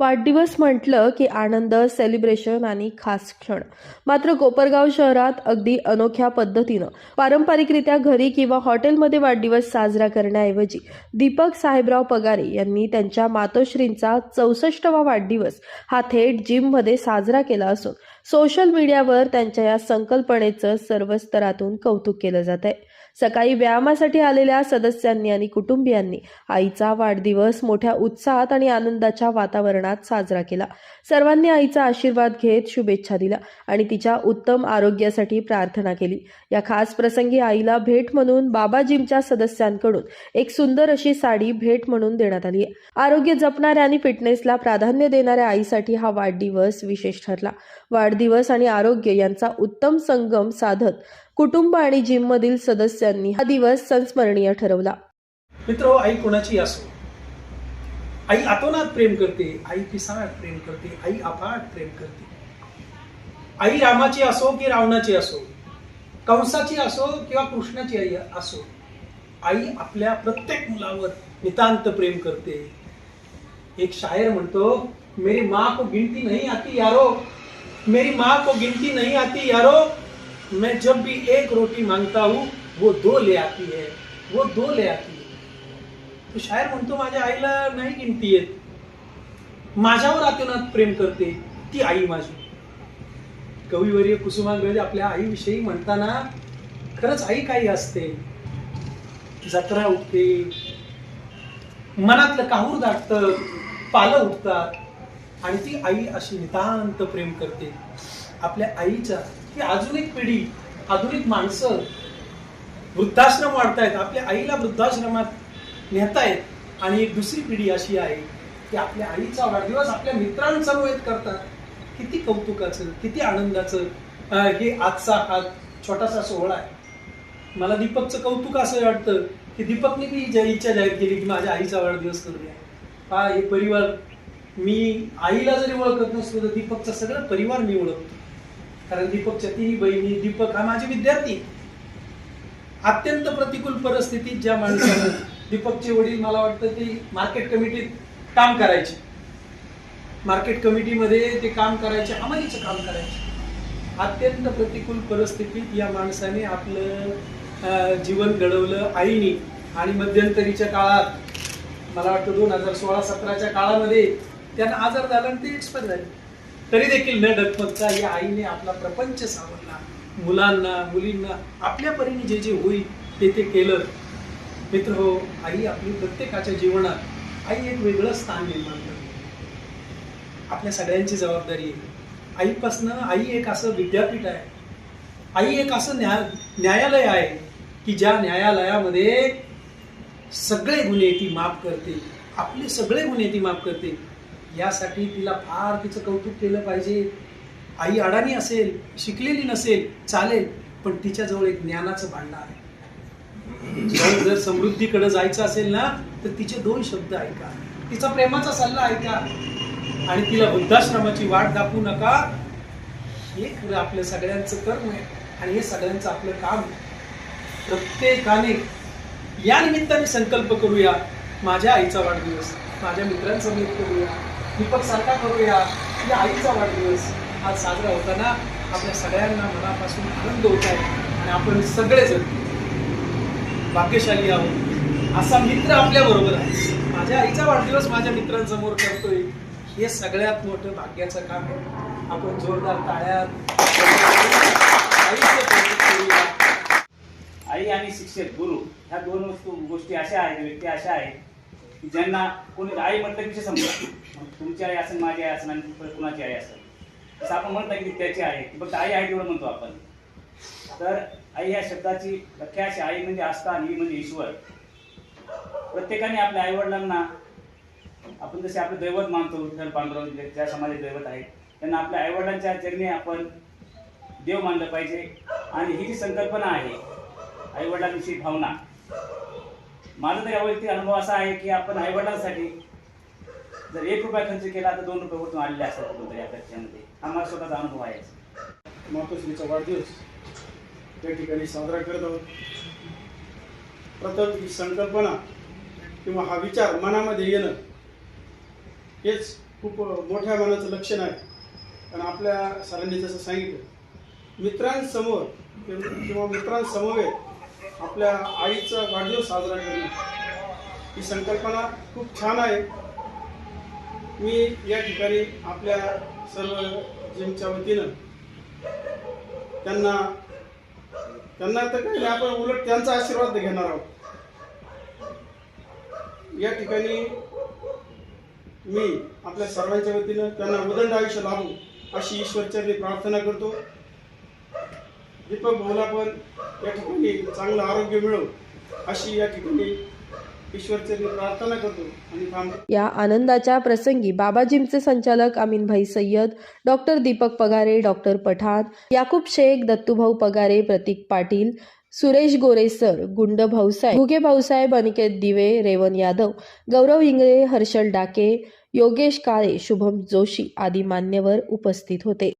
वाढदिवस म्हटलं की आनंद सेलिब्रेशन आणि खास क्षण. मात्र कोपरगाव शहरात अगदी अनोख्या पद्धतीनं पारंपरिकरित्या घरी किंवा हॉटेलमध्ये वाढदिवस साजरा करण्याऐवजी दीपक साहेबराव पगारे यांनी त्यांच्या मातोश्रींचा चौसष्टवा वाढदिवस हा थेट जिममध्ये साजरा केला असून सोशल मीडियावर त्यांच्या या संकल्पनेचं सर्व स्तरातून कौतुक केलं जात आहे सकाळी व्यायामासाठी आलेल्या सदस्यांनी आणि कुटुंबियांनी आईचा वाढदिवस मोठ्या उत्साहात आणि आनंदाच्या वातावरणात साजरा केला. सर्वांनी आईचा आशीर्वाद घेत शुभेच्छा दिल्या आणि तिच्या उत्तम आरोग्यासाठी प्रार्थना केली. या खास प्रसंगी आईला भेट म्हणून बाबा जिमच्या सदस्यांकडून एक सुंदर अशी साडी भेट म्हणून देण्यात आली आहे. आरोग्य जपणाऱ्या आणि फिटनेसला प्राधान्य देणाऱ्या आईसाठी हा वाढदिवस विशेष ठरला. वाढ वाढदिवस आणि आरोग्य यांचा उत्तम संगम साधत कुटुंब आणि जिममधील सदस्यांनी हा दिवस संस्मरणीय ठरवला. मित्र हो, आई कोणाची असो. आई आतोनात प्रेम करते आई पिसाळ प्रेम करते आई अफाट प्रेम करते. आई रामाची असो की रावणाची असो कंसाची असो किंवा कृष्णाची आई असो आई आपल्या प्रत्येक मुलावर नितांत प्रेम करते. एक शायर म्हणतो मेरी माँ को गिनती नहीं आती यारो. मेरी माँ को गिनती नहीं आती यारो। मैं जब भी एक रोटी मांगता हूँ वो दो ले आती है वो दो ले आती है। तो शायर म्हणतो माझ्या आईला नाही गिनती येत. माझ्यावर अतोनात प्रेम करते ती आई माझी. कविवर्य कुसुमाग्रज आपल्या आईविषयी म्हणताना खरंच आई काही असते जत्रा उठते मनातलं काहूर दाटतं पालं उठतात आणि ती आई अशी नितांत प्रेम करते. आपल्या आईच्या ही अजून एक पिढी आधुनिक माणसं वृद्धाश्रम वाढतायत. आपल्या आईला वृद्धाश्रमात नेतायत. आणि एक दुसरी पिढी अशी आहे की आपल्या आईचा वाढदिवस आपल्या मित्रांसमवेत करतात. किती कौतुकाचं किती आनंदाचं. हे आजचा हा छोटासा सोहळा आहे. मला दीपकचं कौतुक असं वाटतं की दीपकने बी ज्या इच्छा जाहीर केली की माझ्या आईचा वाढदिवस करूया. हा हे परिवार मी आईला जरी ओळखत नसतो तर दीपकचा सगळा परिवार मी ओळखतो. कारण दीपकच्या तिन्ही बहिणी दीपक हा माझे विद्यार्थी अत्यंत प्रतिकूल परिस्थितीत ज्या माणसानं दीपकचे वडील मला वाटतं ते मार्केट कमिटीत काम करायचे. मार्केट कमिटीमध्ये ते काम करायचे अंमलीचं काम करायचे. अत्यंत प्रतिकूल परिस्थितीत या माणसाने आपलं जीवन घडवलं आईनी. आणि मध्यंतरीच्या काळात मला वाटतं दोन हजार सोळा सतराच्या काळामध्ये त्यांना आजार झाला आणि ते एक्सपायर झाले. तरी देखील न डगमगता या आईने आपला प्रपंच सावरला. मुलांना मुलींना आपल्या परीने जे जे होईल ते ते केलं. मित्र हो आई आपली प्रत्येकाच्या जीवनात आई एक वेगळं स्थान निर्माण करते. आपल्या सगळ्यांची जबाबदारी आहे. आईपासनं आई एक असं विद्यापीठ आहे. आई एक असं न्या न्यायालय आहे की ज्या न्यायालयामध्ये सगळे गुन्हे ती माफ करते आपले सगळे गुन्हे ती माफ करते यासाठी तिला फार तिचं कौतुक केलं पाहिजे. आई अडाणी असेल शिकलेली नसेल चालेल पण तिच्याजवळ एक ज्ञानाचं भांडार आहे. जर समृद्धीकडे जायचं असेल ना तर तिचे दोन शब्द ऐका. तिचा प्रेमाचा सल्ला ऐका. आणि तिला वृद्धाश्रमाची वाट दाखवू नका. हे खरं आपलं सगळ्यांचं कर्म आहे आणि हे सगळ्यांचं आपलं काम आहे. प्रत्येकाने या निमित्ताने संकल्प करूया. माझ्या आईचा वाढदिवस माझ्या मित्रांसमवेत करूया. दीपक सारखा करूया या. आईचा वाढदिवस आज साजरा होताना आपल्या सगळ्यांना मनापासून आनंद होत आहे आणि आपण सगळेजण भाग्यशाली आहोत. असा मित्र आपल्या बरोबर आहे. माझ्या आईचा वाढदिवस माझ्या मित्रांसमोर करतोय. हे सगळ्यात मोठं भाग्याचं काम आहे. आपण जोरदार टाळ्यात आई आणि शिक्षक गुरु ह्या दोन वस्तू गोष्टी अशा आहेत व्यक्ती अशा आहेत की ज्यांना कोणी आई म्हटलं की समजा तुमची आई असेल माझी आई असेल आणि कुणाची आई असेल? असं आपण म्हणता की त्याची आहे की फक्त आई आहे तेवढं म्हणतो आपण. तर आई ह्या शब्दाची व्याख्या अशी आई म्हणजे आस्था आणि ही म्हणजे ईश्वर. प्रत्येकाने आपल्या आईवडिलांना आपण जसे आपलं दैवत मानतो विठ्ठल पांडुरंग ज्या समाजात दैवत आहेत त्यांना आपल्या आईवडिलांच्या चरणी आपण देव मानलं पाहिजे. आणि ही जी संकल्पना आहे आईवडिलांविषयी भावना माझा तर वैयक्तिक अनुभव असा आहे की आपण आईवडिलांसाठी जर एक रुपया खर्च केला तर दोन रुपये वरतून आलेले असतात कुठून या खर्चामध्ये हा माझा स्वतःचा अनुभव आहे. मातोश्रीचा वाढदिवस. त्या ठिकाणी साजरा करत आहोत. प्रथम ही संकल्पना किंवा हा विचार मनामध्ये येणं हेच खूप मोठ्या मनाचं लक्षण आहे. आणि आपल्या सरांनी जसं सांगितलं मित्रांसमोर किंवा मित्रांसमवेत आपल्या आईचा वाढदिवस साजरा करणे ही संकल्पना खूप छान आहे. मी या ठिकाणी आपल्या सर्व जिमच्या वतीनं त्यांना त्यांना तर काही नाही आपण उलट त्यांचा आशीर्वाद घेणार आहोत. या ठिकाणी मी आपल्या सर्वांच्या वतीनं त्यांना उदंड आयुष्य लाभू अशी ईश्वरचरणी प्रार्थना करतो. दीपक भाऊला पण या ठिकाणी चांगलं आरोग्य मिळो अशी या ठिकाणी प्रार्थना करतो या आनंदाच्या प्रसंगी बाबा जिमचे संचालक अमीनभाई सय्यद डॉक्टर दीपक पगारे डॉक्टर पठाण याकूब शेख दत्तूभाऊ पगारे प्रतीक पाटील सुरेश गोरेसर गुंड भाऊसाहेब भुगे भाऊसाहेब अनिकेत दिवे रेवन यादव गौरव इंगळे हर्षल डाके योगेश काळे शुभम जोशी आदी मान्यवर उपस्थित होते.